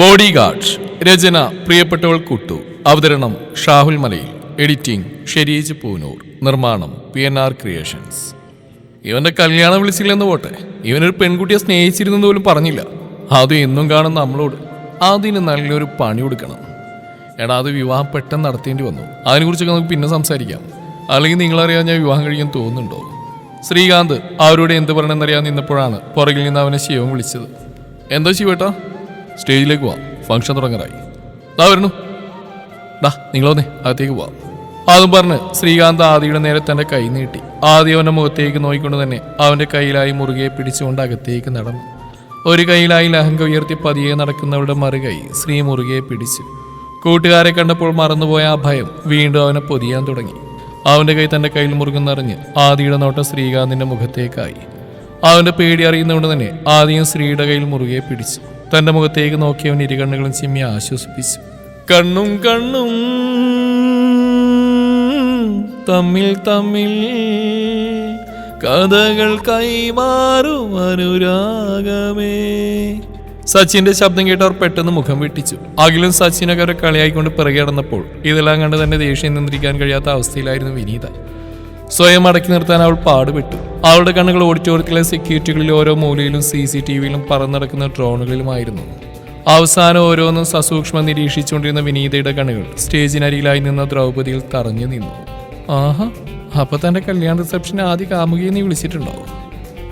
Body guards രചന പ്രിയപ്പെട്ടവൾ കുട്ടു. അവതരണം ഷാഹുൽ മലയിൽ. എഡിറ്റിംഗ് ഷെരീജ് പൂനൂർ. നിർമ്മാണം പി എൻ ആർ ക്രിയേഷൻസ്. ഇവന്റെ കല്യാണം വിളിച്ചില്ലെന്ന് പോട്ടെ. ഇവനൊരു പെൺകുട്ടിയെ സ്നേഹിച്ചിരുന്നെന്ന് പോലും പറഞ്ഞില്ല. അത് എന്നും കാണുന്ന നമ്മളോട് അതിന് നല്ലൊരു പണി കൊടുക്കണം. എടാ അത് വിവാഹം പെട്ടെന്ന് നടത്തേണ്ടി വന്നു. അതിനെക്കുറിച്ചൊക്കെ നമുക്ക് പിന്നെ സംസാരിക്കാം. അല്ലെങ്കിൽ നിങ്ങളറിയാൻ ഞാൻ വിവാഹം കഴിക്കാൻ തോന്നുന്നുണ്ടോ? ശ്രീകാന്ത് അവരോട് എന്ത് പറയണമെന്നറിയാൻ നിന്നപ്പോഴാണ് പുറകിൽ നിന്ന് അവനെ ശിവം വിളിച്ചത്. എന്താ ശിവേട്ടാ? സ്റ്റേജിലേക്ക് പോവാം. ഫംഗ്ഷൻ തുടങ്ങാറായി. ദാ വരുന്നു. ഡാ നിങ്ങളൊന്നേ അകത്തേക്ക് പോവാം. അതും പറഞ്ഞ് ശ്രീകാന്ത് ആദിയുടെ നേരെ തന്റെ കൈ നീട്ടി. ആദി അവന്റെ മുഖത്തേക്ക് നോക്കിക്കൊണ്ട് തന്നെ അവന്റെ കയ്യിലായി മുറുകെ പിടിച്ചുകൊണ്ട് അകത്തേക്ക് നടന്നു. ഒരു കൈയിലായി ലഹങ്ക ഉയർത്തി പതിയെ നടക്കുന്നവളുടെ മറുകൈ ശ്രീ മുറുകെ പിടിച്ചു. കൂട്ടുകാരെ കണ്ടപ്പോൾ മറന്നുപോയ ആ ഭയം വീണ്ടും അവനെ പൊതിയാൻ തുടങ്ങി. അവന്റെ കൈ തന്റെ കയ്യിൽ മുറുകുന്നറിഞ്ഞ് ആദിയുടെ നോട്ടം ശ്രീകാന്തിന്റെ മുഖത്തേക്കായി. അവന്റെ പേടി അറിയുന്നതുകൊണ്ട് തന്നെ ആദ്യം ശ്രീയുടെ കയ്യിൽ മുറുകെ പിടിച്ചു. തന്റെ മുഖത്തേക്ക് നോക്കിയവൻ ഇരുകണ്ണുകളും ചിമ്മി ആശ്വസിപ്പിച്ചു. കണ്ണും കണ്ണും തമ്മിൽ തമ്മിൽ കഥകൾ കൈമാറും അനുരാഗമേ. സച്ചിന്റെ ശബ്ദം കേട്ടവർ പെട്ടെന്ന് മുഖം വെട്ടിച്ചു. അഖിലും സച്ചിനൊക്കെ അവരെ കളിയായിക്കൊണ്ട് പിറകെ ഇതെല്ലാം കണ്ട് തന്നെ ദേഷ്യം നിയന്ത്രിക്കാൻ കഴിയാത്ത അവസ്ഥയിലായിരുന്നു വിനീത. സ്വയം അടക്കി നിർത്താൻ അവൾ പാടുപെട്ടു. അവളുടെ കണ്ണുകൾ ഓഡിറ്റോറിയത്തിലെ സെക്യൂരിറ്റികളിൽ ഓരോ മൂലയിലും സി സി ടി വിയിലും പറന്നടക്കുന്ന ഡ്രോണുകളിലുമായിരുന്നു. അവസാനം ഓരോന്നും സസൂക്ഷ്മം നിരീക്ഷിച്ചുകൊണ്ടിരുന്ന വിനീതയുടെ കണ്ണുകൾ സ്റ്റേജിനരികിലായി നിന്ന ദ്രൗപദിയിൽ തറഞ്ഞു നിന്നു. ആഹാ അപ്പൊ തന്റെ കല്യാണ റിസപ്ഷൻ ആദ്യ കാമുകിയെ നീ വിളിച്ചിട്ടുണ്ടോ?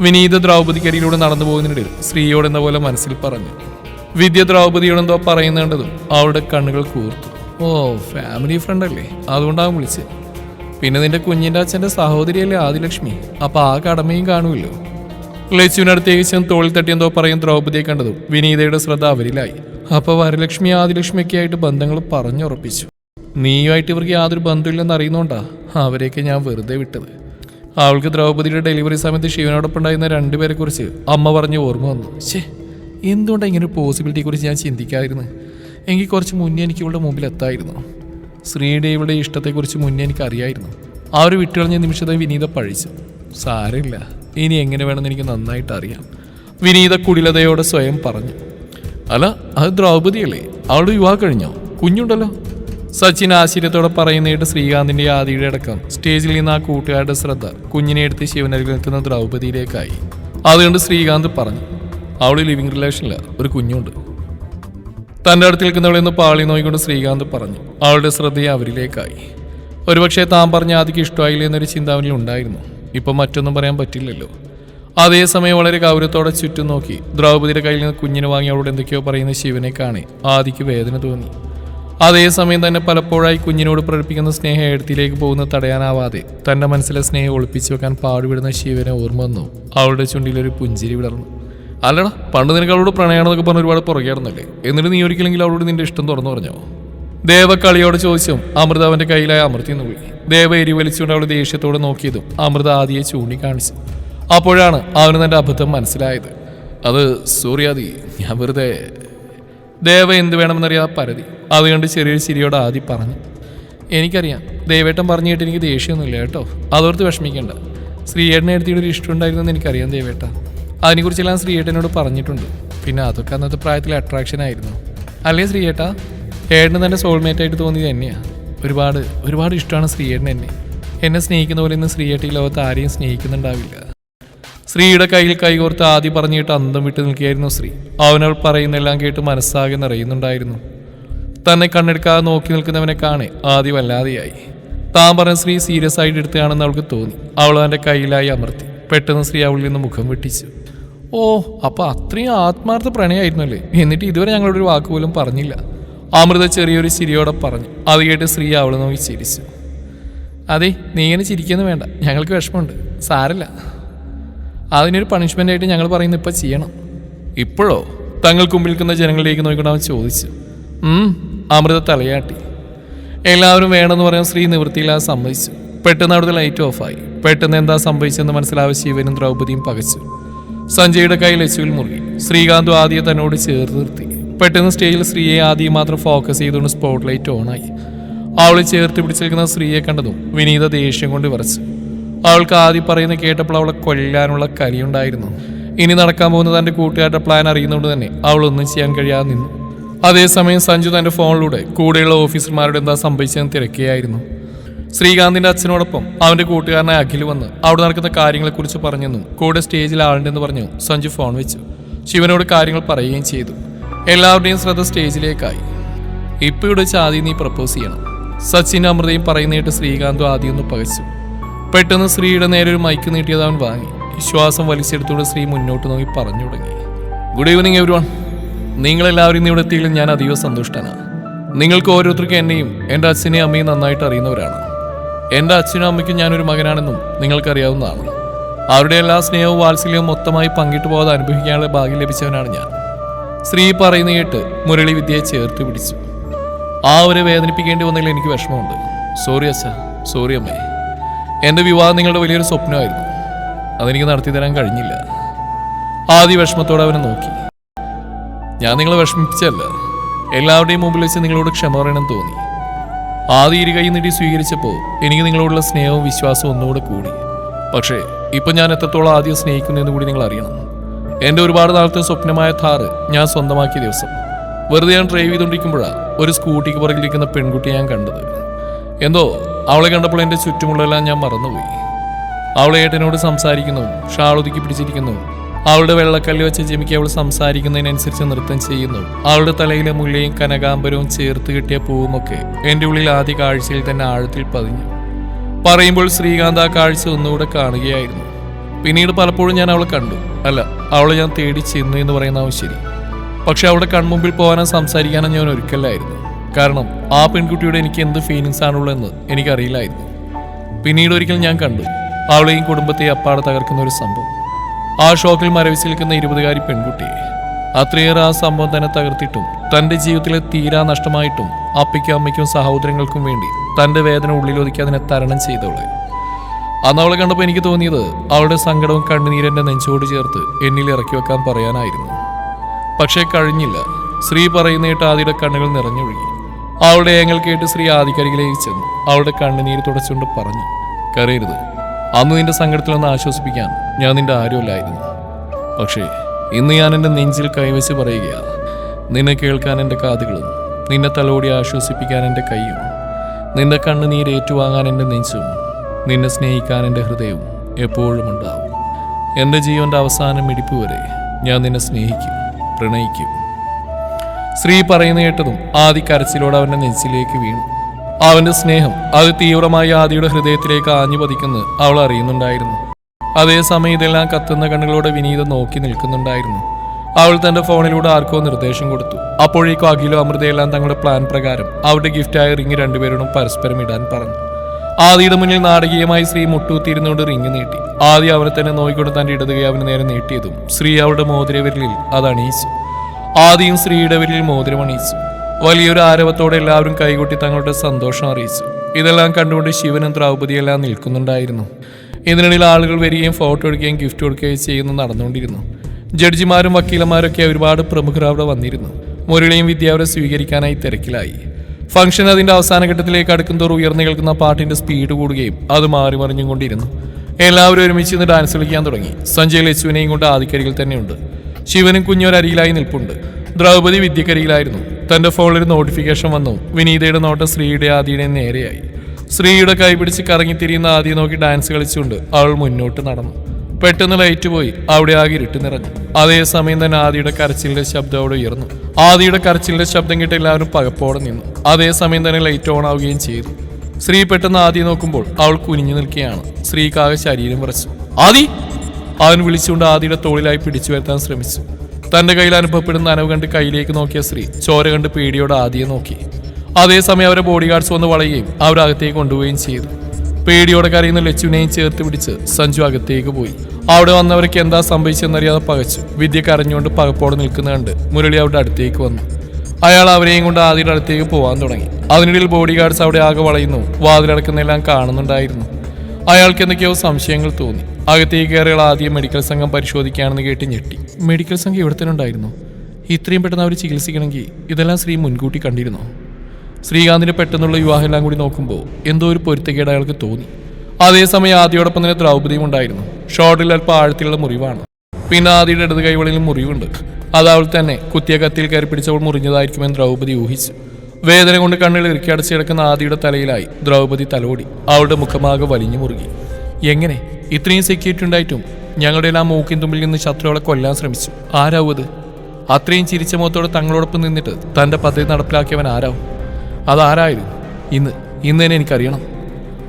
വിനീത ദ്രൗപദിക്കരിയിലൂടെ നടന്നു പോകുന്നതിനിടയിൽ സ്ത്രീയോട് എന്ന പോലെ മനസ്സിൽ പറഞ്ഞു. വിദ്യ ദ്രൗപദിയോടെന്തോ പറയുന്നതും അവളുടെ കണ്ണുകൾ കൂർത്തു. ഓ ഫാമിലി ഫ്രണ്ട് അല്ലേ അതുകൊണ്ടാവും വിളിച്ചത് പിന്നെ നിന്റെ കുഞ്ഞിന്റെ അച്ഛന്റെ സഹോദരിയല്ലേ ആദിലക്ഷ്മി? അപ്പൊ ആ കടമയും കാണുമല്ലോ. ലച്ചുവിനടുത്തേക്ക് ചെന്ന് തോളിൽ തട്ടി എന്തോ പറയും ദ്രൗപതിയെ കണ്ടതും വിനീതയുടെ ശ്രദ്ധ അവരിലായി. അപ്പൊ വരലക്ഷ്മി ആദിലക്ഷ്മിയൊക്കെ ആയിട്ട് ബന്ധങ്ങൾ പറഞ്ഞുറപ്പിച്ചു. നീയുമായിട്ട് ഇവർക്ക് യാതൊരു ബന്ധമില്ലെന്ന് അറിയുന്നോണ്ടാ അവരെയൊക്കെ ഞാൻ വെറുതെ വിട്ടത്. അവൾക്ക് ദ്രൗപതിയുടെ ഡെലിവറി സമയത്ത് ശിവനോടൊപ്പം ഉണ്ടായിരുന്ന രണ്ടുപേരെ കുറിച്ച് അമ്മ പറഞ്ഞ് ഓർമ്മ വന്നു. ഛേ എന്തുകൊണ്ടാണ് ഇങ്ങനെ ഒരു പോസിബിലിറ്റിയെ കുറിച്ച് ഞാൻ ചിന്തിക്കാതിരുന്നു? എങ്കിൽ കുറച്ച് മുന്നേ എനിക്ക് ഇവളുടെ മുമ്പിൽ എത്തായിരുന്നു. ശ്രീയുടെ ഇവളുടെ ഇഷ്ടത്തെക്കുറിച്ച് മുന്നേ എനിക്ക് അറിയായിരുന്നു ആ ഒരു വിട്ടുകളഞ്ഞ നിമിഷത്തെ വിനീത പഴിച്ചു. സാരമില്ല. ഇനി എങ്ങനെ വേണമെന്ന് എനിക്ക് നന്നായിട്ട് അറിയാം. വിനീത കുടിലതയോടെ സ്വയം പറഞ്ഞു. അല്ല അത് ദ്രൗപതിയല്ലേ അവളുടെ വിവാഹം കഴിഞ്ഞോ? കുഞ്ഞുണ്ടല്ലോ. സച്ചിൻ ആശ്ചര്യത്തോടെ പറയുന്നതായിട്ട് ശ്രീകാന്തിന്റെ ആദിയുടെ അടക്കം സ്റ്റേജിൽ നിന്ന് ആ കൂട്ടുകാരുടെ ശ്രദ്ധ കുഞ്ഞിനെ എടുത്ത് ശിവനരികിൽ നിൽക്കുന്ന ദ്രൗപതിയിലേക്കായി അതുകൊണ്ട് ശ്രീകാന്ത് പറഞ്ഞു അവൾ ലിവിങ് റിലേഷനില്ല ഒരു കുഞ്ഞുണ്ട്. തന്റെ അടുത്ത് നിൽക്കുന്നവളെ ഒന്ന് പാളി നോക്കിക്കൊണ്ട് ശ്രീകാന്ത് പറഞ്ഞു അവളുടെ ശ്രദ്ധയെ അവരിലേക്കായി. ഒരുപക്ഷെ താൻ പറഞ്ഞ ആദ്യക്ക് ഇഷ്ടമായില്ല എന്നൊരു ചിന്ത അവനിൽ ഉണ്ടായിരുന്നു. ഇപ്പം മറ്റൊന്നും പറയാൻ പറ്റില്ലല്ലോ. അതേസമയം വളരെ ഗൗരവത്തോടെ ചുറ്റും നോക്കി ദ്രൗപദിയുടെ കയ്യിൽ നിന്ന് കുഞ്ഞിനെ വാങ്ങി അവളോട് എന്തൊക്കെയോ പറയുന്ന ശിവനെ കാണി ആദിക്ക് വേദന തോന്നി. അതേസമയം തന്നെ പലപ്പോഴായി കുഞ്ഞിനോട് പ്രകടിപ്പിക്കുന്ന സ്നേഹം എഴുത്തിലേക്ക് പോകുന്ന തടയാനാവാതെ തന്റെ മനസ്സിലെ സ്നേഹം ഒളിപ്പിച്ചു വെക്കാൻ പാടുവിടുന്ന ശിവനെ ഓർമ്മ വന്നു. അവളുടെ ചുണ്ടിലൊരു പുഞ്ചിരി വിടർന്നു. അല്ലടാ പണ്ട് നിനക്ക് അവളോട് പ്രണയമാണെന്നൊക്കെ പറഞ്ഞ് ഒരുപാട് പുറകെയാണെന്നല്ലേ എന്നിട്ട് നീ ഒരിക്കലെങ്കിൽ അവളോട് നിന്റെ ഇഷ്ടം തുറന്നു പറഞ്ഞോ? ദേവ കളിയോട് ചോദിച്ചും അമൃത അവന്റെ കയ്യിലായ അമർത്തി എന്ന് വിളി ദേവ എരി വലിച്ചുകൊണ്ട് അവൾ ദേഷ്യത്തോടെ നോക്കിയതും അമൃത ആദിയെ ചൂണ്ടിക്കാണിച്ചു. അപ്പോഴാണ് അവന് തന്റെ അബദ്ധം മനസ്സിലായത്. അത് സൂര്യാദി ഞാൻ വെറുതെ ദേവ എന്ത് വേണമെന്നറിയാ പരതി. അതുകൊണ്ട് ചെറിയൊരു ചിരിയോട് ആദി പറഞ്ഞു. എനിക്കറിയാം ദേവേട്ടൻ പറഞ്ഞു കേട്ട് എനിക്ക് ദേഷ്യമൊന്നുമില്ല കേട്ടോ. അതോർത്ത് വിഷമിക്കേണ്ട. ശ്രീയേട്ടനെ എടുത്തിട്ട് ഒരു ഇഷ്ടമുണ്ടായിരുന്നെന്ന് എനിക്കറിയാം ദേവേട്ട. അതിനെക്കുറിച്ചെല്ലാം ശ്രീയേട്ടനോട് പറഞ്ഞിട്ടുണ്ട്. പിന്നെ അതൊക്കെ അന്നത്തെ പ്രായത്തിൽ അട്രാക്ഷൻ ആയിരുന്നു. അല്ലേ ശ്രീയേട്ടാ? ഏട്ടന് തന്നെ സോൾമേറ്റ് ആയിട്ട് തോന്നിയത് തന്നെയാണ് ഒരുപാട് ഒരുപാട് ഇഷ്ടമാണ് ശ്രീയേട്ടൻ എന്നെ. എന്നെ സ്നേഹിക്കുന്ന പോലെ ഇന്ന് ശ്രീയേട്ട ഈ ലോകത്ത് ആരെയും സ്നേഹിക്കുന്നുണ്ടാവില്ല. ശ്രീയുടെ കയ്യിൽ കൈകോർത്ത് ആദ്യം പറഞ്ഞിട്ട് അന്തം വിട്ട് നിൽക്കുകയായിരുന്നു ശ്രീ. അവനവൾ പറയുന്നെല്ലാം കേട്ട് മനസ്സാകെ നിറയുന്നുണ്ടായിരുന്നു. തന്നെ കണ്ണെടുക്കാതെ നോക്കി നിൽക്കുന്നവനെ കാണെ ആദ്യം വല്ലാതെയായി. താൻ പറഞ്ഞ ശ്രീ സീരിയസ് ആയിട്ട് എടുത്തതാണെന്ന് അവൾക്ക് തോന്നി. അവൾ അവന്റെ കയ്യിലായി അമർത്തി. പെട്ടെന്ന് ശ്രീ അവളിൽ നിന്ന് മുഖം വെട്ടിച്ചു. ഓ അപ്പൊ അത്രയും ആത്മാർത്ഥ പ്രണയമായിരുന്നല്ലേ എന്നിട്ട് ഇതുവരെ ഞങ്ങളുടെ ഒരു വാക്ക് പോലും പറഞ്ഞില്ല. അമൃത ചെറിയൊരു ചിരിയോടെ പറഞ്ഞു. അത് കേട്ട് ശ്രീ അവളെ നോക്കി ചിരിച്ചു. അതെ നീ ഇങ്ങനെ ചിരിക്കുന്നു വേണ്ട. ഞങ്ങൾക്ക് വിഷമമുണ്ട്. സാരല്ല. അതിനൊരു പണിഷ്മെന്റ് ആയിട്ട് ഞങ്ങൾ പറയുന്നത് ഇപ്പൊ ചെയ്യണം. ഇപ്പോഴോ? തങ്ങൾക്ക് മുമ്പിൽ നിൽക്കുന്ന ജനങ്ങളിലേക്ക് നോക്കിക്കൊണ്ട് അവൻ ചോദിച്ചു. അമൃത തലയാട്ടി. എല്ലാവരും വേണമെന്ന് പറയാൻ ശ്രീ നിവൃത്തിയില്ലാതെ സമ്മതിച്ചു. പെട്ടെന്ന് അവിടുത്തെ ലൈറ്റ് ഓഫായി പെട്ടെന്ന് എന്താ സംഭവിച്ചെന്ന് മനസ്സിലാവ ശിവനും ദ്രൗപദിയും പകച്ചു. സഞ്ജയുടെ കയ്യിൽ ലച്ചുവിൽ മുറുകി. ശ്രീകാന്ത് ആദ്യം തന്നോട് ചേർത്ത് നിർത്തി. പെട്ടെന്ന് സ്റ്റേജിൽ സ്ത്രീയെ ആദ്യം മാത്രം ഫോക്കസ് ചെയ്തുകൊണ്ട് സ്പോട്ട് ലൈറ്റ് ഓണായി അവളെ ചേർത്ത് പിടിച്ചിരിക്കുന്ന സ്ത്രീയെ കണ്ടതും വിനീത ദേഷ്യം കൊണ്ട് വിറച്ചു. അവൾക്ക് ആദ്യം പറയുന്നത് കേട്ടപ്പോൾ അവളെ കൊല്ലാനുള്ള കലിയുണ്ടായിരുന്നു. ഇനി നടക്കാൻ പോകുന്ന തന്റെ കൂട്ടുകാരുടെ പ്ലാൻ അറിയുന്നതുകൊണ്ട് തന്നെ അവൾ ഒന്നും ചെയ്യാൻ കഴിയാതെ നിന്നു. അതേസമയം സഞ്ജു തന്റെ ഫോണിലൂടെ കൂടെയുള്ള ഓഫീസർമാരുടെ എന്താ സംഭവിച്ചതെന്ന് തിരക്കുകയായിരുന്നു. ശ്രീകാന്തിന്റെ അച്ഛനോടൊപ്പം അവന്റെ കൂട്ടുകാരനായ അഖിൽ വന്ന് അവിടെ നടക്കുന്ന കാര്യങ്ങളെക്കുറിച്ച് പറഞ്ഞെന്നും കൂടെ സ്റ്റേജിൽ ആളുണ്ടെന്ന് പറഞ്ഞു സഞ്ജു ഫോൺ വെച്ചു. ശിവനോട് കാര്യങ്ങൾ പറയുകയും ചെയ്തു. എല്ലാവരുടെയും ശ്രദ്ധ സ്റ്റേജിലേക്കായി. ഇപ്പൊ ഇവിടെ വെച്ച് ആദ്യം നീ പ്രപ്പോസ് ചെയ്യണം. സച്ചിൻ അമൃതയും പറയുന്നേട്ട് ശ്രീകാന്തും ആദ്യം ഒന്ന് പകച്ചു. പെട്ടെന്ന് ശ്രീയുടെ നേരെ ഒരു മൈക്ക് നീട്ടിയത് അവൻ വാങ്ങി. വിശ്വാസം വലിച്ചെടുത്തുകൊണ്ട് ശ്രീ മുന്നോട്ട് നോക്കി പറഞ്ഞു തുടങ്ങി. ഗുഡ് ഈവനിങ് എവരി വൺ നിങ്ങളെല്ലാവരും ഇന്ന് ഇവിടെ എത്തിയിലും ഞാൻ അതീവ സന്തുഷ്ടനാണ് നിങ്ങൾക്ക് ഓരോരുത്തർക്കും എന്നെയും എന്റെ അച്ഛനെയും അമ്മയും നന്നായിട്ട് അറിയുന്നവരാണ്. എന്റെ അച്ഛനും അമ്മയ്ക്കും ഞാനൊരു മകനാണെന്നും നിങ്ങൾക്കറിയാവുന്നതാണ്. അവരുടെ എല്ലാ സ്നേഹവും വാത്സല്യവും മൊത്തമായി പങ്കിട്ടു പോകാതെ അനുഭവിക്കാനുള്ള ഭാഗ്യം ലഭിച്ചവനാണ് ഞാൻ. സ്ത്രീ പറയുന്ന കേട്ട് മുരളി വിദ്യയെ ചേർത്ത് പിടിച്ചു. ആ ഒരു വേദനിപ്പിക്കേണ്ടി വന്നതിൽ എനിക്ക് വിഷമമുണ്ട്. സോറി അച്ഛ സോറി അമ്മേ. എന്റെ വിവാഹം നിങ്ങളുടെ വലിയൊരു സ്വപ്നമായിരുന്നു. അതെനിക്ക് നടത്തി തരാൻ കഴിഞ്ഞില്ല. ആദ്യ വിഷമത്തോടെ അവനെ നോക്കി. ഞാൻ നിങ്ങളെ വിഷമിപ്പിച്ചല്ല എല്ലാവരുടെയും മുമ്പിൽ വെച്ച് നിങ്ങളോട് ക്ഷമ പറയണം തോന്നി. ആദ്യം ഇരു കൈ നീട്ടി സ്വീകരിച്ചപ്പോൾ എനിക്ക് നിങ്ങളോടുള്ള സ്നേഹവും വിശ്വാസവും ഒന്നുകൂടെ കൂടി. പക്ഷേ ഇപ്പം ഞാൻ എത്രത്തോളം ആദ്യം സ്നേഹിക്കുന്നു എന്ന് കൂടി നിങ്ങൾ അറിയണം. എന്റെ ഒരുപാട് നാളത്തെ സ്വപ്നമായ ഥാറ് ഞാൻ സ്വന്തമാക്കിയ ദിവസം. വെറുതെ ഞാൻ ഡ്രൈവ് ചെയ്തുകൊണ്ടിരിക്കുമ്പോഴാണ് ഒരു സ്കൂട്ടിക്ക് പുറകിലിരിക്കുന്ന പെൺകുട്ടി ഞാൻ കണ്ടത്. എന്തോ അവളെ കണ്ടപ്പോൾ എന്റെ ചുറ്റുമുള്ളതെല്ലാം ഞാൻ മറന്നുപോയി. അവളെ ഏട്ടനോട് സംസാരിക്കുന്നു ഷാളൊതുക്കി പിടിച്ചിരിക്കുന്നു അവളുടെ വെള്ളക്കല്ല് വെച്ച് ജിമിക്ക് അവൾ സംസാരിക്കുന്നതിനനുസരിച്ച് നൃത്തം ചെയ്യുന്നു. അവളുടെ തലയിലെ മുല്ലയും കനകാംബരവും ചേർത്ത് കിട്ടിയ പൂവുമൊക്കെ എന്റെ ഉള്ളിൽ ആദ്യ കാഴ്ചയിൽ തന്നെ ആഴത്തിൽ പതിഞ്ഞു. പറയുമ്പോൾ ശ്രീകാന്ത് ആ കാഴ്ച ഒന്നുകൂടെ കാണുകയായിരുന്നു. പിന്നീട് പലപ്പോഴും ഞാൻ അവളെ കണ്ടു. അല്ല അവളെ ഞാൻ തേടി ചെന്നു എന്ന് പറയുന്നതാവും ശരി. പക്ഷെ അവളുടെ കൺമുമ്പിൽ പോകാനോ സംസാരിക്കാനോ ഞാൻ ഒരുക്കല്ലായിരുന്നു. കാരണം ആ പെൺകുട്ടിയുടെ എനിക്ക് എന്ത് ഫീലിങ്സ് ആണുള്ളതെന്ന് എനിക്കറിയില്ലായിരുന്നു. പിന്നീട് ഒരിക്കൽ ഞാൻ കണ്ടു. അവളെയും കുടുംബത്തെയും അപ്പാടെ തകർക്കുന്ന ഒരു സംഭവം. ആ ഷോക്കിൽ മരവിച്ച് നിൽക്കുന്ന ഇരുപതുകാരി പെൺകുട്ടി. അത്രയേറെ ആ സംഭവം തന്നെ തകർത്തിട്ടും തന്റെ ജീവിതത്തിലെ തീരാ നഷ്ടമായിട്ടും അപ്പയ്ക്കും അമ്മയ്ക്കും സഹോദരങ്ങൾക്കും വേണ്ടി തന്റെ വേദന ഉള്ളിലൊതുക്കിയതിനെ തരണം ചെയ്തവളെ. അന്ന് അവളെ കണ്ടപ്പോൾ എനിക്ക് തോന്നിയത് അവളുടെ സങ്കടവും കണ്ണുനീരന്റെ നെഞ്ചോട് ചേർത്ത് എന്നിൽ ഇറക്കി വെക്കാൻ പറയാനായിരുന്നു. പക്ഷേ കഴിഞ്ഞില്ല. ശ്രീ പറയുന്നേട്ട് ആദിയുടെ കണ്ണുകൾ നിറഞ്ഞൊഴുകി. അവളുടെ ഏങ്ങൽ കേട്ട് ശ്രീ ആദിക്കരികിലേക്ക് ചെന്നു. അവളുടെ കണ്ണുനീര് തുടച്ചുകൊണ്ട് പറഞ്ഞു കരയരുത്. അന്ന് നിന്റെ സങ്കടത്തിലൊന്ന് ആശ്വസിപ്പിക്കാൻ ഞാൻ നിന്റെ ആരുമല്ലായിരുന്നു. പക്ഷേ ഇന്ന് ഞാൻ എന്റെ നെഞ്ചിൽ കൈവച്ച് പറയുകയാണ് നിന്നെ കേൾക്കാൻ എന്റെ കാതുകളും നിന്നെ തലോടി ആശ്വസിപ്പിക്കാൻ എന്റെ കൈയും നിന്റെ കണ്ണുനീര് ഏറ്റുവാങ്ങാൻ എന്റെ നെഞ്ചും നിന്നെ സ്നേഹിക്കാൻ എന്റെ ഹൃദയവും എപ്പോഴും ഉണ്ടാവും. എന്റെ ജീവന്റെ അവസാനം ഇടിപ്പ് വരെ ഞാൻ നിന്നെ സ്നേഹിക്കും പ്രണയിക്കും. ശ്രീ പറയുന്ന കേട്ടതും ആദ്യ അവന്റെ നെഞ്ചിലേക്ക് വീണു. അവന്റെ സ്നേഹം അത് തീവ്രമായി ആദിയുടെ ഹൃദയത്തിലേക്ക് ആഞ്ഞു അവൾ അറിയുന്നുണ്ടായിരുന്നു. അതേസമയം ഇതെല്ലാം കത്തുന്ന കണ്ണുകളോടെ വിനീത നോക്കി നിൽക്കുന്നുണ്ടായിരുന്നു. അവൾ തന്റെ ഫോണിലൂടെ ആർക്കോ നിർദ്ദേശം കൊടുത്തു. അപ്പോഴേക്കും അഖിലോ അമൃതയെല്ലാം തങ്ങളുടെ പ്ലാൻ പ്രകാരം അവരുടെ ഗിഫ്റ്റായ റിങ് രണ്ടുപേരോടും പരസ്പരം ഇടാൻ പറഞ്ഞു. ആദിയുടെ മുന്നിൽ നാടകീയമായി ശ്രീ മുട്ടൂത്തിരുന്നുകൊണ്ട് റിങ് നീട്ടി. ആദി അവനെ തന്നെ നോയിക്കൊണ്ട് തന്റെ ഇടതുകൈ അവന് നേരെ നീട്ടിയതും ശ്രീ അവളുടെ മോതിരവിരലിൽ അത് അണിയിച്ചു. ആദിയും ശ്രീയുടെ വിരലിൽ മോതിരം അണിയിച്ചു. വലിയൊരു ആരവത്തോടെ എല്ലാവരും കൈകൊട്ടി തങ്ങളുടെ സന്തോഷം അറിയിച്ചു. ഇതെല്ലാം കണ്ടുകൊണ്ട് ശിവനും ദ്രൗപതിയെല്ലാം നിൽക്കുന്നുണ്ടായിരുന്നു. ഇതിനിടയിൽ ആളുകൾ വരികയും ഫോട്ടോ എടുക്കുകയും ഗിഫ്റ്റ് കൊടുക്കുകയും ചെയ്യുന്നു നടന്നുകൊണ്ടിരുന്നു. ജഡ്ജിമാരും വക്കീലന്മാരൊക്കെ ഒരുപാട് പ്രമുഖർ അവിടെ വന്നിരുന്നു. മുരളിയും വിദ്യ അവരെ സ്വീകരിക്കാനായി തിരക്കിലായി. ഫംഗ്ഷൻ അതിന്റെ അവസാന ഘട്ടത്തിലേക്ക് അടുക്കുന്തോറും ഉയർന്നു കേൾക്കുന്ന പാട്ടിന്റെ സ്പീഡ് കൂടുകയും അത് മാറി മറിഞ്ഞും കൊണ്ടിരുന്നു. എല്ലാവരും ഒരുമിച്ച് നിന്ന് ഡാൻസ് കളിക്കാൻ തുടങ്ങി. സഞ്ജയ് ലച്ചുവിനെയും കൊണ്ട് ആദിക്കരികിൽ തന്നെയുണ്ട്. ശിവനും കുഞ്ഞൊരരികിലായി നിൽപ്പുണ്ട്. ദ്രൗപദി വിദ്യക്കരികിലായിരുന്നു. തന്റെ ഫോണിൽ നോട്ടിഫിക്കേഷൻ വന്നു. വിനീതയുടെ നോട്ടം ശ്രീയുടെ ആദിയുടെ നേരെയായി. ശ്രീയുടെ കൈ പിടിച്ച് കറങ്ങിത്തിരിയുന്ന ആദ്യം നോക്കി ഡാൻസ് കളിച്ചുകൊണ്ട് അവൾ മുന്നോട്ട് നടന്നു. പെട്ടെന്ന് ലൈറ്റ് പോയി. അവിടെ ആകെ ഇരുട്ട് നിറഞ്ഞു. അതേസമയം തന്നെ ആദിയുടെ കരച്ചിലിന്റെ ശബ്ദം അവിടെ ഉയർന്നു. ആദിയുടെ കരച്ചിലിന്റെ ശബ്ദം കേട്ട് എല്ലാവരും പകപ്പോടെ നിന്നു. അതേസമയം തന്നെ ലൈറ്റ് ഓൺ ആവുകയും ചെയ്തു. ശ്രീ പെട്ടെന്ന് ആദി നോക്കുമ്പോൾ അവൾ കുനിഞ്ഞു നിൽക്കുകയാണ്. ശ്രീക്കാകെ ശരീരം വിറച്ചു. ആദി! അവൻ വിളിച്ചുകൊണ്ട് ആദിയുടെ തോളിലായി പിടിച്ചു വരുത്താൻ ശ്രമിച്ചു. തന്റെ കയ്യിൽ അനുഭവപ്പെടുന്ന നനവ് കണ്ട് കയ്യിലേക്ക് നോക്കിയ സ്ത്രീ ചോര കണ്ട് പേടിയോടെ ആദ്യം നോക്കി. അതേസമയം അവരെ ബോഡി ഗാർഡ്സ് വന്ന് വളയുകയും അവരകത്തേക്ക് കൊണ്ടുപോവുകയും ചെയ്തു. പേടിയോടെ കരയുന്ന ലച്ചുവിനെയും ചേർത്ത് പിടിച്ച് സഞ്ജു അകത്തേക്ക് പോയി. അവിടെ വന്നവർക്ക് എന്താ സംഭവിച്ചെന്നറിയാതെ പകച്ചു. വിദ്യ കരഞ്ഞുകൊണ്ട് പകപ്പോടെ നിൽക്കുന്ന കണ്ട് മുരളി അവിടെ അടുത്തേക്ക് വന്നു. അയാൾ അവരെയും കൊണ്ട് ആദ്യയുടെ അടുത്തേക്ക് പോകാൻ തുടങ്ങി. അതിനിടയിൽ ബോഡി ഗാർഡ്സ് അവിടെ ആകെ വളയുന്നു. വാതിലടക്കുന്നെല്ലാം കാണുന്നുണ്ടായിരുന്നു. അയാൾക്ക് എന്തൊക്കെയോ സംശയങ്ങൾ തോന്നി. അകത്തേക്ക് കയറിയാൽ ആദ്യം മെഡിക്കൽ സംഘം പരിശോധിക്കുകയാണെന്ന് കേട്ട് ഞെട്ടി. മെഡിക്കൽ സംഘം ഇവിടെ തന്നെ ഉണ്ടായിരുന്നു. ഇത്രയും പെട്ടെന്ന് അവർ ചികിത്സിക്കണമെങ്കിൽ ഇതെല്ലാം ശ്രീ മുൻകൂട്ടി കണ്ടിരുന്നു? ശ്രീകാന്തിന്റെ പെട്ടെന്നുള്ള വിവാഹം എല്ലാം കൂടി നോക്കുമ്പോൾ എന്തോ ഒരു പൊരുത്തക്കേട് അയാൾക്ക് തോന്നി. അതേസമയം ആദ്യോടൊപ്പം തന്നെ ദ്രൗപതിയും ഉണ്ടായിരുന്നു. ഷോർട്ടിൽ അല്പം ആഴത്തിലുള്ള മുറിവാണ്. പിന്നെ ആദ്യയുടെ ഇടത് കൈവളിയിൽ മുറിവുണ്ട്. അത് അവൾ തന്നെ കുത്തിയ കത്തിയിൽ കയറി പിടിച്ചവൾ മുറിഞ്ഞതായിരിക്കുമെന്ന് ദ്രൗപദി ഊഹിച്ചു. വേദന കൊണ്ട് കണ്ണിൽ ഇറുക്കി അടച്ച് കിടക്കുന്ന ആദിയുടെ തലയിലായി ദ്രൗപദി തലോടി. അവളുടെ മുഖമാകെ വലിഞ്ഞു മുറുകി. എങ്ങനെ? ഇത്രയും സെക്യൂരിറ്റി ഉണ്ടായിട്ടും ഞങ്ങളുടെ എല്ലാം മൂക്കിൻ തുമ്പിൽ നിന്ന് ശത്രുക്കളെ കൊല്ലാൻ ശ്രമിച്ചു. ആരാവും അത്? അത്രയും ചിരിച്ച മുഖത്തോടെ തങ്ങളോടൊപ്പം നിന്നിട്ട് തന്റെ പദ്ധതി നടപ്പിലാക്കിയവൻ ആരാവും? അതാരായിരുന്നു ഇന്ന് ഇന്ന് തന്നെ എനിക്കറിയണം.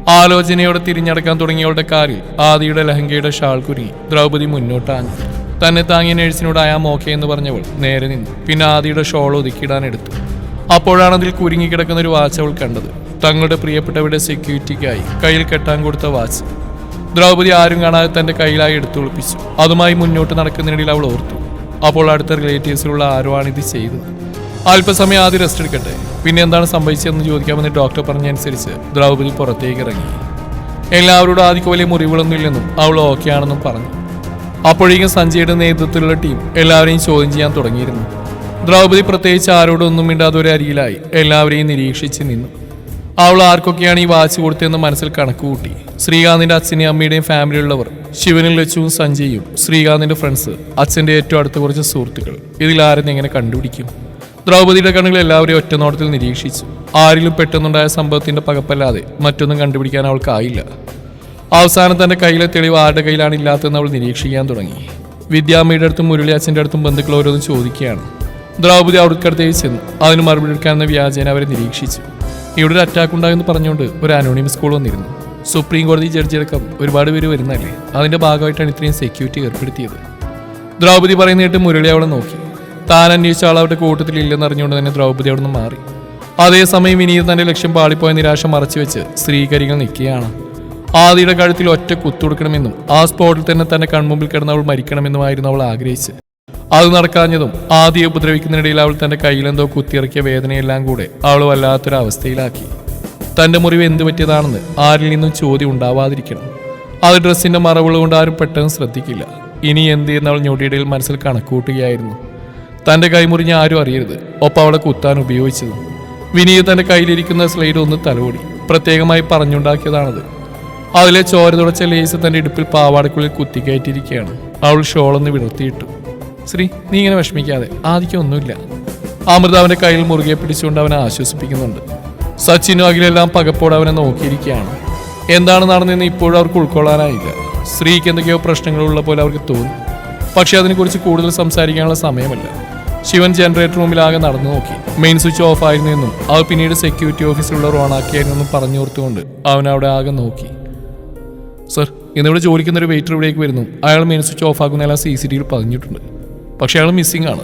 ആലോചനയോടെ തിരിഞ്ഞടക്കാൻ തുടങ്ങിയവളുടെ കാലിൽ ആദിയുടെ ലഹങ്കയുടെ ഷാൾ കുരുങ്ങി ദ്രൗപദി മുന്നോട്ടാണ് തന്നെ താങ്ങിയ നേഴ്സിനോട് ആയാ ഓക്കെ എന്ന് പറഞ്ഞവൾ നേരെ നിന്നു. പിന്നെ ആദിയുടെ ഷോൾ ഒതുക്കിയിടാൻ എടുത്തു. അപ്പോഴാണ് അതിൽ കുരുങ്ങിക്കിടക്കുന്ന ഒരു വാച്ച് അവൾ കണ്ടത്. തങ്ങളുടെ പ്രിയപ്പെട്ടവരുടെ സെക്യൂരിറ്റിക്കായി കയ്യിൽ കെട്ടാൻ കൊടുത്ത വാച്ച്. ദ്രൗപദി ആരും കാണാതെ തന്റെ കയ്യിലായി എടുത്തു ഒളിപ്പിച്ചു. അതുമായി മുന്നോട്ട് നടക്കുന്നതിനിടയിൽ അവൾ ഓർത്തു. അപ്പോൾ അടുത്ത റിലേറ്റീവ്സിലുള്ള ആരോ ആണ് ഇത് ചെയ്തത്? അല്പസമയം ആദ്യം റെസ്റ്റ് എടുക്കട്ടെ. പിന്നെ എന്താണ് സംഭവിച്ചതെന്ന് ചോദിക്കാമെന്ന് ഡോക്ടർ പറഞ്ഞനുസരിച്ച് ദ്രൗപദി പുറത്തേക്ക് ഇറങ്ങി. എല്ലാവരോടും ആദ്യക്ക് വലിയ മുറിവുകളൊന്നും ഇല്ലെന്നും അവൾ ഓക്കെ ആണെന്നും പറഞ്ഞു. അപ്പോഴേക്കും സഞ്ജയുടെ നേതൃത്വത്തിലുള്ള ടീം എല്ലാവരെയും ചോദ്യം ചെയ്യാൻ തുടങ്ങിയിരുന്നു. ദ്രൗപദി പ്രത്യേകിച്ച് ആരോടൊന്നും മിണ്ടാതെ ഒരു അരിയിലായി എല്ലാവരെയും നിരീക്ഷിച്ച് നിന്നു. അവൾ ആർക്കൊക്കെയാണ് ഈ വാച്ച് കൊടുത്തതെന്ന് മനസ്സിൽ കണക്ക് കൂട്ടി. ശ്രീകാന്തിന്റെ അച്ഛനെയും അമ്മയുടെയും ഫാമിലിയുള്ളവർ ശിവനും ലച്ചുവും സഞ്ജയും ശ്രീകാന്തിന്റെ ഫ്രണ്ട്സ് അച്ഛന്റെ ഏറ്റവും അടുത്ത കുറച്ച് സുഹൃത്തുക്കൾ. ഇതിൽ ആരെന്ന് എങ്ങനെ കണ്ടുപിടിക്കും? ദ്രൗപതിയുടെ കണ്ണുകൾ എല്ലാവരെയും ഒറ്റനോട്ടത്തിൽ നിരീക്ഷിച്ചു. ആരിലും പെട്ടെന്നുണ്ടായ സംഭവത്തിന്റെ പകപ്പല്ലാതെ മറ്റൊന്നും കണ്ടുപിടിക്കാൻ അവൾക്കായില്ല. അവസാനം തന്റെ കയ്യിലെ തെളിവ് ആരുടെ കയ്യിലാണ് ഇല്ലാത്തതെന്ന് അവൾ നിരീക്ഷിക്കാൻ തുടങ്ങി. വിദ്യാമ്മയുടെ അടുത്തും മുരളി അച്ഛന്റെ അടുത്തും ബന്ധുക്കൾ ഓരോന്നും ചോദിക്കുകയാണ്. ദ്രൗപതി അവർക്കടുത്തേക്ക് ചെന്നു. അതിന് മറുപടി എടുക്കാനെന്ന വ്യാജേന അവരെ നിരീക്ഷിച്ചു. ഇവിടെ ഒരു അറ്റാക്ക് ഉണ്ടായെന്ന് പറഞ്ഞുകൊണ്ട് ഒരു അനോണിമസ് സ്കൂൾ വന്നിരുന്നു. സുപ്രീം കോടതി ജഡ്ജിയടക്കം ഒരുപാട് പേര് വരുന്നല്ലേ അതിന്റെ ഭാഗമായിട്ടാണ് ഇത്രയും സെക്യൂരിറ്റി ഏർപ്പെടുത്തിയത്. ദ്രൗപതി പറയുന്ന കേട്ട് മുരളി അവളെ നോക്കി. താൻ അന്വേഷിച്ച ആൾ അവരുടെ കൂട്ടത്തിൽ ഇല്ലെന്ന് അറിഞ്ഞുകൊണ്ട് തന്നെ ദ്രൗപതി അവിടെ നിന്ന് മാറി. അതേസമയം വിനീത് തന്റെ ലക്ഷ്യം പാളിപ്പോയ നിരാശ മറച്ചുവെച്ച് സ്ത്രീകരികൾ നിൽക്കുകയാണ്. ആദിയുടെ കഴുത്തിൽ ഒറ്റ കുത്തുകൊടുക്കണമെന്നും ആ സ്പോട്ടിൽ തന്നെ തന്റെ കൺമുമ്പിൽ കിടന്ന് അവൾ മരിക്കണമെന്നുമായിരുന്നു അവൾ ആഗ്രഹിച്ചത്. അത് നടക്കാഞ്ഞതും ആദ്യം ഉപദ്രവിക്കുന്നതിനിടയിൽ അവൾ തന്റെ കയ്യിലെന്തോ കുത്തിയിറക്കിയ വേദനയെല്ലാം കൂടെ അവൾ വല്ലാത്തൊരവസ്ഥയിലാക്കി. തന്റെ മുറിവ് എന്തു പറ്റിയതാണെന്ന് ആരിൽ നിന്നും ചോദ്യം ഉണ്ടാവാതിരിക്കണം. അത് ഡ്രസ്സിന്റെ മറവുകൾ കൊണ്ട് ആരും പെട്ടെന്ന് ശ്രദ്ധിക്കില്ല. ഇനി എന്ത് എന്ന് അവൾ ഞൊടിയിടയിൽ മനസ്സിൽ കണക്കൂട്ടുകയായിരുന്നു. തന്റെ കൈമുറിഞ്ഞ് ആരും അറിയരുത്. ഒപ്പം അവളെ കുത്താൻ ഉപയോഗിച്ചത്. വിനീത് തന്റെ കയ്യിലിരിക്കുന്ന സ്ലൈഡ് ഒന്ന് തലോടി. പ്രത്യേകമായി പറഞ്ഞുണ്ടാക്കിയതാണത്. അതിലെ ചോര തുടച്ച ലേസ് തന്റെ ഇടുപ്പിൽ പാവാടക്കുള്ളിൽ കുത്തിക്കയറ്റിയിരിക്കുകയാണ് അവൾ ഷോളൊന്ന് വിടർത്തിയിട്ടു. ശ്രീ നീ ഇങ്ങനെ വിഷമിക്കാതെ. ആദിക്കൊന്നുമില്ല അമൃത കയ്യിൽ മുറുകെ പിടിച്ചുകൊണ്ട് അവനെ ആശ്വസിപ്പിക്കുന്നുണ്ട്. സച്ചിനും അഖിലെല്ലാം പകപ്പോടെ അവനെ നോക്കിയിരിക്കുകയാണ്. എന്താണ് നടന്നതെന്ന് ഇപ്പോഴും അവർക്ക് ഉൾക്കൊള്ളാനായില്ല. സ്ത്രീക്ക് എന്തൊക്കെയോ പ്രശ്നങ്ങളുള്ള പോലെ അവർക്ക് തോന്നി. പക്ഷെ അതിനെക്കുറിച്ച് കൂടുതൽ സംസാരിക്കാനുള്ള സമയമല്ല. ശിവൻ ജനറേറ്റർ റൂമിലാകെ നടന്നു നോക്കി. മെയിൻ സ്വിച്ച് ഓഫ് ആയിരുന്നു എന്നും അത് പിന്നീട് സെക്യൂരിറ്റി ഓഫീസിലുള്ളവർ ഓണാക്കിയായിരുന്നു എന്നും പറഞ്ഞു ഓർത്തുകൊണ്ട് അവൻ അവിടെ ആകെ നോക്കി. സർ ഇന്നിവിടെ ജോലിക്കുന്ന ഒരു വെയിറ്റർ ഇവിടേക്ക് വരുന്നു. അയാൾ മെയിൻ സ്വിച്ച് ഓഫ് ആക്കുന്നതെല്ലാം സി സി ടിയിൽ പറഞ്ഞിട്ടുണ്ട് പക്ഷെ അയാൾ മിസ്സിംഗ് ആണ്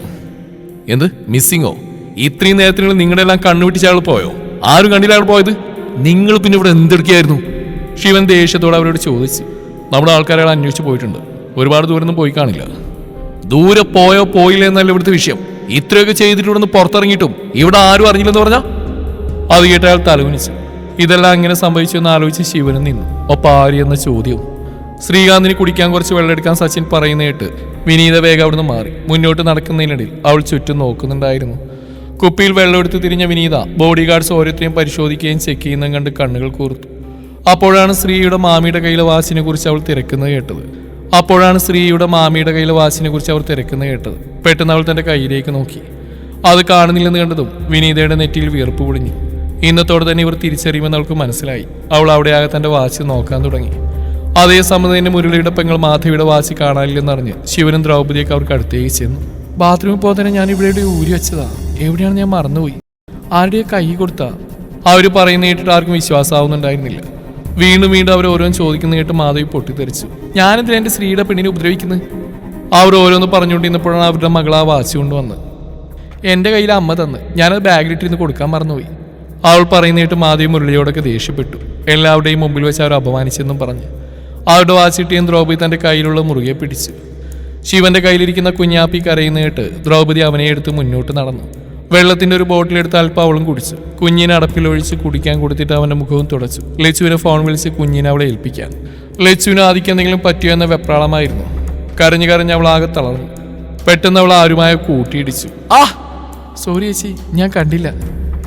എന്ത്? മിസ്സിങ്ങോ? ഇത്രയും നേരത്തിനുള്ളിൽ നിങ്ങളുടെ എല്ലാം കണ്ണുവിട്ടിച്ച് അയാൾ പോയോ? ആരും കണ്ടില്ല അയാൾ പോയത്? നിങ്ങൾ പിന്നെ ഇവിടെ എന്തെടുക്കുകയായിരുന്നു? ശിവൻ ദേഷ്യത്തോടെ അവരോട് ചോദിച്ചു. നമ്മുടെ ആൾക്കാരെ അന്വേഷിച്ച് പോയിട്ടുണ്ട്. ഒരുപാട് ദൂരമൊന്നും പോയി കാണില്ല. ദൂരെ പോയോ പോയില്ല എന്നല്ല ഇവിടുത്തെ വിഷയം. ഇത്രയൊക്കെ ചെയ്തിട്ട് ഇവിടുന്ന് പുറത്തിറങ്ങിയിട്ടും ഇവിടെ ആരും അറിഞ്ഞില്ലെന്ന് പറഞ്ഞാൽ അത് കേട്ട് അയാൾ ഇതെല്ലാം ഇങ്ങനെ സംഭവിച്ചു എന്ന് ആലോചിച്ച് ശിവനും നിന്നു. ഒപ്പം ആര് എന്ന ചോദ്യവും ശ്രീകാന്തിന് കുടിക്കാൻ കുറച്ച് വെള്ളം എടുക്കാൻ സച്ചിൻ പറയുന്ന കേട്ട് വിനീത വേഗം അവിടുന്ന് മാറി. മുന്നോട്ട് നടക്കുന്നതിനിടയിൽ അവൾ ചുറ്റും നോക്കുന്നുണ്ടായിരുന്നു. കുപ്പിയിൽ വെള്ളം എടുത്ത് തിരിഞ്ഞ വിനീത ബോഡി ഗാർഡ്സ് ഓരോരുത്തരെയും പരിശോധിക്കുകയും ചെക്ക് ചെയ്യുന്നതും കണ്ട് കണ്ണുകൾ കൂർത്തു. അപ്പോഴാണ് ശ്രീയുടെ മാമിയുടെ കയ്യിലെ വാച്ചിനെ കുറിച്ച് അവൾ തിരക്കുന്നത് കേട്ടത്. അപ്പോഴാണ് ശ്രീയുടെ മാമിയുടെ കയ്യിലെ വാച്ചിനെ കുറിച്ച് അവർ തിരക്കുന്നത് കേട്ടത്. പെട്ടെന്ന് അവൾ തന്റെ കയ്യിലേക്ക് നോക്കി. അത് കാണുന്നില്ലെന്ന് കണ്ടതും വിനീതയുടെ നെറ്റിയിൽ വിയർപ്പ് പൊളിഞ്ഞു. ഇന്നത്തോടെ തന്നെ ഇവർ തിരിച്ചറിയുമെന്ന് അവൾക്ക് മനസ്സിലായി. അവൾ അവിടെയാകെ തന്റെ വാച്ച് നോക്കാൻ തുടങ്ങി. അതേസമയം തന്നെ മുരളിയുടെ പെങ്ങൾ മാധവിയുടെ വാശി കാണാനില്ലെന്നറിഞ്ഞ് ശിവനും ദ്രൗപതിയൊക്കെ അവർക്ക് അടുത്തേക്ക് ചെന്നു. ബാത്റൂമിൽ പോകാൻ തന്നെ ഞാൻ ഇവിടെ ഊരി വെച്ചതാ. എവിടെയാണ് ഞാൻ മറന്നുപോയി? ആരുടെയോ കൈ കൊടുത്താ? അവർ പറയുന്ന കേട്ടിട്ട് ആർക്കും വിശ്വാസമാവുന്നുണ്ടായിരുന്നില്ല. വീണ്ടും വീണ്ടും അവർ ഓരോന്ന് ചോദിക്കുന്ന കേട്ട് മാധവി പൊട്ടിത്തെറിച്ചു. ഞാനെന്തിനാ എന്റെ സ്ത്രീയുടെ പെണ്ണിനെ ഉപദ്രവിക്കുന്നത് അവർ ഓരോന്ന് പറഞ്ഞുകൊണ്ടിരുന്നപ്പോഴാണ് അവരുടെ മകൾ ആ വാശി കൊണ്ടുവന്നത്. എന്റെ കയ്യിൽ അമ്മ തന്ന് ഞാനത് ബാഗിലിട്ടിരുന്ന് കൊടുക്കാൻ മറന്നുപോയി. അവൾ പറയുന്നിട്ട് മാധവി മുരളിയോടൊക്കെ ദേഷ്യപ്പെട്ടു. എല്ലാവരുടെയും മുമ്പിൽ വെച്ച് അവർ അപമാനിച്ചെന്നും പറഞ്ഞു. അവരുടെ വാശിട്ടിയും ദ്രൗപദി തന്റെ കയ്യിലുള്ള മുറുകെ പിടിച്ചു. ശിവന്റെ കയ്യിലിരിക്കുന്ന കുഞ്ഞാപ്പി കരയുന്ന ദ്രൗപദി അവനെ എടുത്ത് മുന്നോട്ട് നടന്നു. വെള്ളത്തിന്റെ ഒരു ബോട്ടിലെടുത്ത് അല്പം അവളും കുടിച്ചു. കുഞ്ഞിനെ അടപ്പിലൊഴിച്ച് കുടിക്കാൻ കൊടുത്തിട്ട് അവന്റെ മുഖവും തുടച്ചു. ലച്ചുവിനെ ഫോൺ വിളിച്ച് കുഞ്ഞിനെ അവളെ ഏൽപ്പിക്കാൻ. ലച്ചുവിന് ആദിക്ക് എന്തെങ്കിലും പറ്റിയോ എന്ന വെപ്രാളമായിരുന്നു. കരഞ്ഞു കരഞ്ഞ് അവൾ ആകെ തളർന്നു. പെട്ടെന്ന് അവൾ ആരുമായ കൂട്ടിയിടിച്ചു. ആ സോറി ചേച്ചി ഞാൻ കണ്ടില്ല.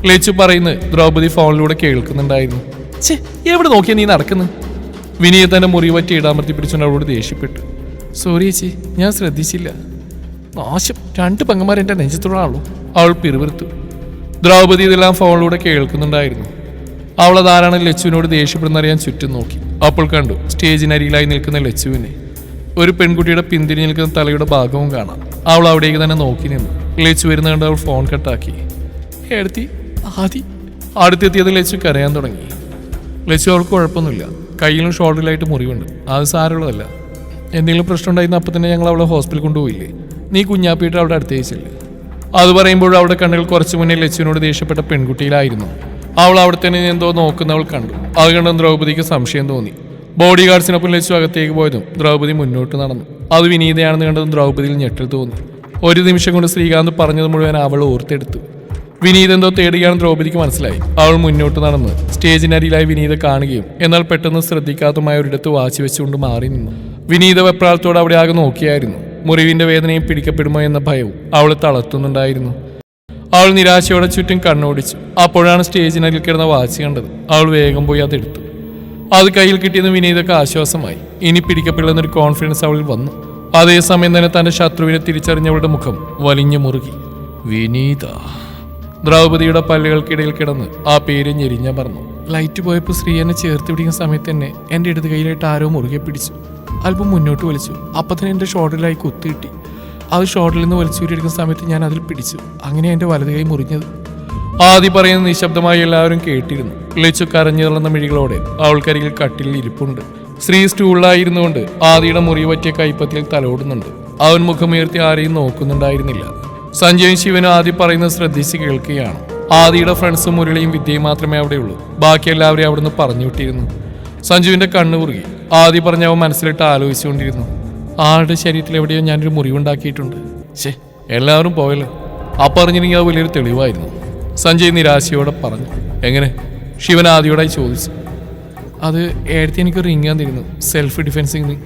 ലച്ചു പറയുന്നത് ദ്രൗപദി ഫോണിലൂടെ കേൾക്കുന്നുണ്ടായിരുന്നു. ചേ എവിടെ നോക്കിയാ നീ നടക്കുന്നു? വിനീത് തന്നെ മുറി പറ്റി ഇടാമർത്തി പിടിച്ചുകൊണ്ട് അവളോട് ദേഷ്യപ്പെട്ടു. സോറി ചേച്ചി ഞാൻ ശ്രദ്ധിച്ചില്ല. നാശം. രണ്ട് പെങ്ങന്മാർ എന്റെ നെഞ്ചത്തോടാണല്ലോ അവൾ പിറുപിറുത്തു. ദ്രൗപദി ഇതെല്ലാം ഫോണിലൂടെ കേൾക്കുന്നുണ്ടായിരുന്നു. അവൾ അതാരാണ് ലച്ചുവിനോട് ദേഷ്യപ്പെടുന്നറിയാൻ ചുറ്റും നോക്കി. അപ്പോൾ കണ്ടു സ്റ്റേജിനരിയിലായി നിൽക്കുന്ന ലച്ചുവിനെ. ഒരു പെൺകുട്ടിയുടെ പിന്തിരിഞ്ഞ് നിൽക്കുന്ന തലയുടെ ഭാഗവും കാണാം. അവൾ അവിടേക്ക് തന്നെ നോക്കി നിന്നു. ലച്ചു വരുന്ന കണ്ട് അവൾ ഫോൺ കട്ടാക്കി. എടുത്തി ആദി. അടുത്തെത്തിയത് ലച്ചു കരയാൻ തുടങ്ങി. ലച്ചു അവൾക്ക് കുഴപ്പമൊന്നുമില്ല. കയ്യിലും ഷോൾഡറിലായിട്ട് മുറിവുണ്ട്. അത് സാരമുള്ളതല്ല എന്തെങ്കിലും പ്രശ്നം ഉണ്ടായിരുന്ന അപ്പം തന്നെ ഞങ്ങൾ അവളെ ഹോസ്പിറ്റലിൽ കൊണ്ടുപോയില്ലേ? നീ കുഞ്ഞാപ്പിയിട്ട് അവിടെ അടുത്തേച്ചില്ലേ അത് പറയുമ്പോൾ അവിടെ കണ്ണുകൾ കുറച്ച് മുന്നേ ലച്ചുവിനോട് ദേഷ്യപ്പെട്ട പെൺകുട്ടിയിലായിരുന്നു. അവൾ അവിടെ തന്നെ എന്തോ നോക്കുന്നവൾ കണ്ടു. അത് കണ്ട് ദ്രൗപദിക്ക് സംശയം തോന്നി. ബോഡി ഗാർഡ്സിനൊപ്പം ലച്ചു അകത്തേക്ക് പോയതും ദ്രൗപദി മുന്നോട്ട് നടന്നു. അത് വിനീതയാണെന്ന് കണ്ടതും ദ്രൗപദിയിൽ ഞെട്ടൽ തോന്നി. ഒരു നിമിഷം കൊണ്ട് ശ്രീകാന്ത് പറഞ്ഞത് മുഴുവൻ അവൾ ഓർത്തെടുത്തു. വിനീത് എന്തോ തേടുകയാണെന്ന് ദ്രൗപദിക്ക് മനസ്സിലായി. അവൾ മുന്നോട്ട് നടന്ന് സ്റ്റേജിനരിയിലായി വിനീത കാണുകയും എന്നാൽ പെട്ടെന്ന് ശ്രദ്ധിക്കാത്തതുമായ ഒരിടത്ത് വാശി വെച്ചുകൊണ്ട് മാറി നിന്നു. വിനീത വെപ്രാളത്തോട് അവിടെ ആകെ നോക്കിയായിരുന്നു. മുറിവിന്റെ വേദനയും പിടിക്കപ്പെടുമോ എന്ന ഭയവും അവൾ തളർത്തുന്നുണ്ടായിരുന്നു. അവൾ നിരാശയോടെ ചുറ്റും കണ്ണോടിച്ചു. അപ്പോഴാണ് സ്റ്റേജിനരിൽ കിടന്ന വാച്ച് കണ്ടത്. അവൾ വേഗം പോയി അതെടുത്തു. അത് കയ്യിൽ കിട്ടിയെന്ന് വിനീതക്ക് ആശ്വാസമായി. ഇനി പിടിക്കപ്പെടുന്നൊരു കോൺഫിഡൻസ് അവളിൽ വന്നു. അതേസമയം തന്നെ തന്റെ ശത്രുവിനെ തിരിച്ചറിഞ്ഞവളുടെ മുഖം വലിഞ്ഞു മുറുകി. വിനീത. ദ്രൗപദിയുടെ പല്ലുകൾക്കിടയിൽ കിടന്ന് ആ പേര് ഞെരിഞ്ഞ പറഞ്ഞു ലൈറ്റ് പോയപ്പോൾ ശ്രീ എന്നെ ചേർത്ത് പിടിക്കുന്ന സമയത്ത് തന്നെ എന്റെ ഇടത് കയ്യിലായിട്ട് ആരോ മുറുകെ പിടിച്ചു. അല്പം മുന്നോട്ട് വലിച്ചു. അപ്പം തന്നെ എന്റെ ഷോട്ടിലായി കുത്തി കിട്ടി അത് ഷോട്ടിൽ നിന്ന് വലിച്ചൂരിയെടുക്കുന്ന സമയത്ത് ഞാൻ അതിൽ പിടിച്ചു. അങ്ങനെ എന്റെ വലത് കൈ മുറിഞ്ഞത്. ആദ്യ പറയുന്ന നിശബ്ദമായി എല്ലാവരും കേട്ടിരുന്നു. ലച്ചു കരഞ്ഞിറന്ന മിഴികളോടെ അവൾക്കരികിൽ കട്ടിലിൽ ഇരിപ്പുണ്ട്. സ്ത്രീ സ്റ്റൂളിലായിരുന്നുകൊണ്ട് ആദിയുടെ മുറി പറ്റിയ കൈപ്പത്തിൽ തലോടുന്നുണ്ട്. അവൻ മുഖമുയർത്തി ആരെയും നോക്കുന്നുണ്ടായിരുന്നില്ല. സഞ്ജയും ശിവനും ആദ്യം പറയുന്നത് ശ്രദ്ധിച്ച് കേൾക്കുകയാണ്. ആദിയുടെ ഫ്രണ്ട്സും മുരളിയും വിദ്യയും മാത്രമേ അവിടെ ഉള്ളൂ ബാക്കി എല്ലാവരെയും അവിടുന്ന് പറഞ്ഞു വിട്ടിരുന്നു. സഞ്ജുവിന്റെ കണ്ണു കുറുകി. ആദ്യ പറഞ്ഞ അവൻ മനസ്സിലിട്ട് ആലോചിച്ചുകൊണ്ടിരുന്നു. ആളുടെ ശരീരത്തിൽ എവിടെയോ ഞാനൊരു മുറിവുണ്ടാക്കിയിട്ടുണ്ട്. ശേ എല്ലാവരും പോയല്ലോ. ആ പറഞ്ഞിരുന്നെങ്കിൽ അത് വലിയൊരു തെളിവായിരുന്നു. സഞ്ജയ് നിരാശയോടെ പറഞ്ഞു. എങ്ങനെ? ശിവൻ ആദ്യയോടായി ചോദിച്ചു. അത് ഏടത്തി എനിക്ക് റിങ്ങാൻ തരുന്നു സെൽഫ് ഡിഫെൻസിങ്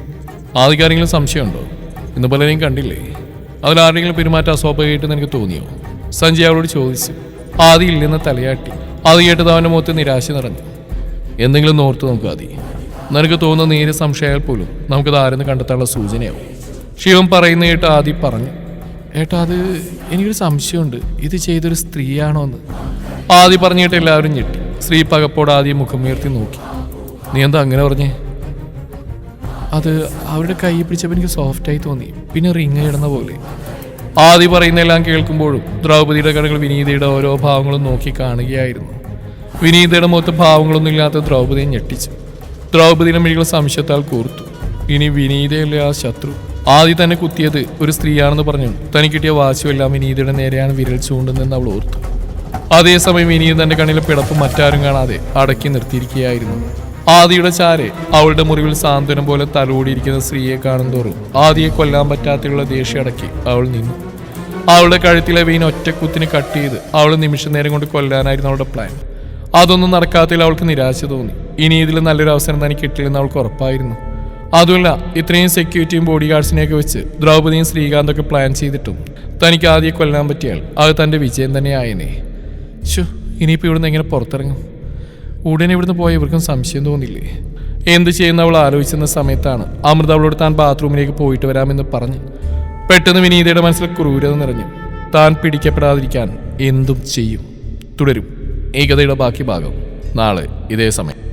ആദ്യക്കാരെങ്കിലും സംശയമുണ്ടോ? ഇന്ന് പലരെയും കണ്ടില്ലേ? അതിലാരെങ്കിലും പെരുമാറ്റം അസ്വാഭാവികമായിട്ട് എനിക്ക് തോന്നിയോ? സഞ്ജയ് അവളോട് ചോദിച്ചു. ആദി ഇല്ലെന്ന് തലയാട്ടി. ആദി കേട്ടത് അവന്റെ മുഖത്ത് നിരാശ നിറഞ്ഞു. എന്തെങ്കിലും ഓർത്ത് നോക്കുക ആദി. നിനക്ക് തോന്നുന്ന നേരെ സംശയമായാൽ പോലും നമുക്കത് ആരെന്ന് കണ്ടെത്താനുള്ള സൂചനയാവും. ശിവൻ പറയുന്ന കേട്ട് ആദി പറഞ്ഞു ഏട്ടാ അത് എനിക്കൊരു സംശയമുണ്ട്. ഇത് ചെയ്തൊരു സ്ത്രീയാണോ എന്ന്? ആദി പറഞ്ഞിട്ട് എല്ലാവരും ഞെട്ടി. സ്ത്രീ പകപ്പോട് ആദ്യം മുഖമുയർത്തി നോക്കി. നീ എന്താ അങ്ങനെ പറഞ്ഞേ? അത് അവരുടെ കൈ പിടിച്ചപ്പോൾ എനിക്ക് സോഫ്റ്റായി തോന്നി. പിന്നെ റിങ് ഇടുന്ന പോലെ. ആദി പറയുന്നതെല്ലാം കേൾക്കുമ്പോഴും ദ്രൗപതിയുടെ കടകൾ വിനീതയുടെ ഓരോ ഭാവങ്ങളും നോക്കി കാണുകയായിരുന്നു. വിനീതയുടെ മുഖത്ത് ഭാവങ്ങളൊന്നും ഇല്ലാത്ത ദ്രൗപതിയെ ഞെട്ടിച്ചു. ദ്രൗപതിയുടെ മിഴികൾ സംശയത്താൽ കൂർത്തു. ഇനി വിനീതയല്ലേ ആ ശത്രു? ആദ്യം തന്നെ കുത്തിയത് ഒരു സ്ത്രീയാണെന്ന് പറഞ്ഞു. തനിക്ക് കിട്ടിയ വാശുമെല്ലാം വിനീതയുടെ നേരെയാണ് വിരൽ ചൂണ്ടുന്നതെന്ന് അവൾ ഓർത്തു. അതേസമയം വിനീത തന്റെ കണ്ണിലെ പിടപ്പ് മറ്റാരും കാണാതെ അടക്കി നിർത്തിയിരിക്കുകയായിരുന്നു. ആദിയുടെ ചാരെ അവളുടെ മുറിവിൽ സാന്ത്വനം പോലെ തലോടിയിരിക്കുന്ന സ്ത്രീയെ കാണുന്തോറും ആദിയെ കൊല്ലാൻ പറ്റാത്തയുള്ള ദേഷ്യം അടക്കി അവൾ നിന്നു. അവളുടെ കഴുത്തിലെ വീൻ ഒറ്റക്കുത്തിന് കട്ട് ചെയ്ത് അവൾ നിമിഷ നേരം കൊണ്ട് കൊല്ലാനായിരുന്നു അവളുടെ പ്ലാൻ അതൊന്നും നടക്കാത്തതിൽ അവൾക്ക് നിരാശ തോന്നി. ഇനി ഇതിൽ നല്ലൊരു അവസരം തന്നെ കിട്ടില്ലെന്ന് അവൾക്ക് ഉറപ്പായിരുന്നു. അതുമല്ല ഇത്രയും സെക്യൂരിറ്റിയും ബോഡി ഗാർഡ്സിനെയൊക്കെ വെച്ച് ദ്രൗപദിയും ശ്രീകാന്തൊക്കെ പ്ലാൻ ചെയ്തിട്ടും തനിക്ക് ആദ്യം കൊല്ലാൻ പറ്റിയാൽ അത് തന്റെ വിജയം തന്നെ തന്നെയായനെ. ഷു ഇനിയിപ്പോൾ ഇവിടുന്ന് എങ്ങനെ പുറത്തിറങ്ങും? ഉടനെ ഇവിടുന്ന് പോയ ഇവർക്കും സംശയം തോന്നില്ലേ? എന്ത് ചെയ്യുന്ന അവൾ ആലോചിച്ചെന്ന സമയത്താണ്. അമൃത അവളോട് താൻ ബാത്റൂമിലേക്ക് പോയിട്ട് വരാമെന്ന് പറഞ്ഞ്. പെട്ടെന്ന് വിനീതയുടെ മനസ്സിൽ ക്രൂരത നിറഞ്ഞു. താൻ പിടിക്കപ്പെടാതിരിക്കാൻ എന്തും ചെയ്യും. തുടരും. ഈ കഥയുടെ ബാക്കി ഭാഗം. നാളെ ഇതേ സമയം.